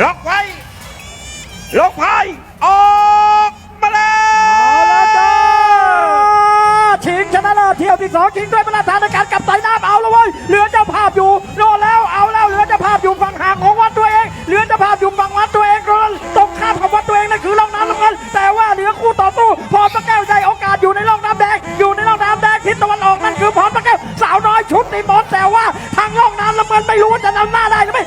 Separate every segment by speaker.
Speaker 1: ล็อกไว้ล็อกไพ่ออกมาแล้ว
Speaker 2: เอาละจ้าชิงชนะเลิศเที่ยวที่สองชิงด้วยมาตรฐานในการกลับสายน้ำเอาละเว้ยเหลือเจ้าภาพอยู่โน่นแล้วเอาแล้วเหลือเจ้าภาพอยู่ฝั่งห่างของวัดตัวเองเหลือเจ้าภาพอยู่ฝั่งวัดตัวเองก็ตรงข้ามกับวัดตัวเองนั่นคือร่องน้ำน้ำเงินแต่ว่าเหลือคู่ต่อสู้พรพระแก้วได้โอกาสอยู่ในร่องน้ำแดงอยู่ในร่องน้ำแดงทิศตะวันออกนั่นคือพรพระแก้วสาวน้อยชุดในมอนแต่ว่าทางร่องน้ำน้ำเงินไม่รู้ว่าจะนำหน้าได้หรือไม่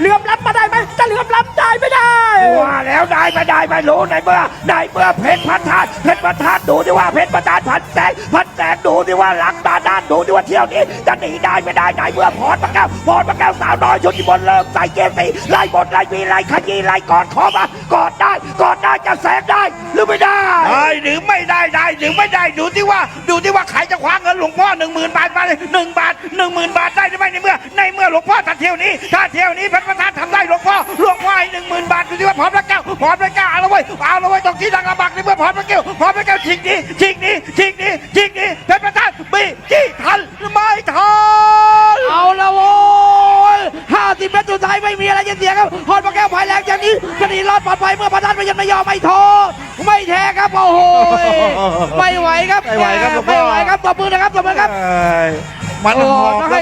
Speaker 2: เหลื่อมล้ำมาได้ไหมจะเหลื่อมล้ำได้ไม่ได้
Speaker 1: ว่าแล้วได้ไม่ได้ไม่รู้ในเมื่อในเมื่อเพชรพันธานเพชรพันธานดูที่ว่าเพชรพันธานพันแสงพันแสงดูที่ว่าหลังตาด้านดูที่ว่าเที่ยวนี้จะหนีได้ไม่ได้ในเมื่อพรพระแก้วพรพระแก้วสาวน้อยชุดที่บนเริ่มใส่เกมสีไล่บทไล่วีไล่ขยี้ไล่กอดคอมากอดได้กอดได้จะแสงได้หรือไม่ได้
Speaker 3: ได้หรือไม่ได้ได้หรือไม่ได้ดูที่ว่าดูที่ว่าใครจะคว้าเงินหลวงพ่อหนึ่งหมื่นบาทมาเลยหนึ่งบาทหนึ่งหมื่นบาทได้หรือไม่ในเมื่อในเมื่อ หลวงพ่อตัดเที่ยวนี้ถ้าเที่ยวนี้พระประธานทำได้หลวงพ่อหลวงพ่อให้หนึ่งหมื่นบาทดูที่ว่าพร้อมพระแก้วพร้อมพระแก้วเอาละเว้ยเอาละเว้ยตรงที่ดังระบักในเมื่อพร้อมพระแก้วพร้อมพระแก้วชิงนี้ชิงนี้ชิงนี้ชิงนี้พระประธานบีจี้ทันหรือไม่ทัน
Speaker 2: เอาละโว้ยห้าสิบเมตรสุดท้ายไม่มีอะไรจะเสียครับพรพระแก้วภายแรงอย่างนี้คดีรอดปลอดภัยเมื่อประธานไม่ยันไม่ยอมไม่โทษไม่แท้ครับโอ้โหไม่ไหวครับ
Speaker 3: ไม่ไหวครับหลวงพ่อ
Speaker 2: ไม่ไหวครับตบมือนะครับตบมือครับ
Speaker 3: เอ้ยมัน
Speaker 2: โอ้
Speaker 3: หอบ
Speaker 2: ต้องให้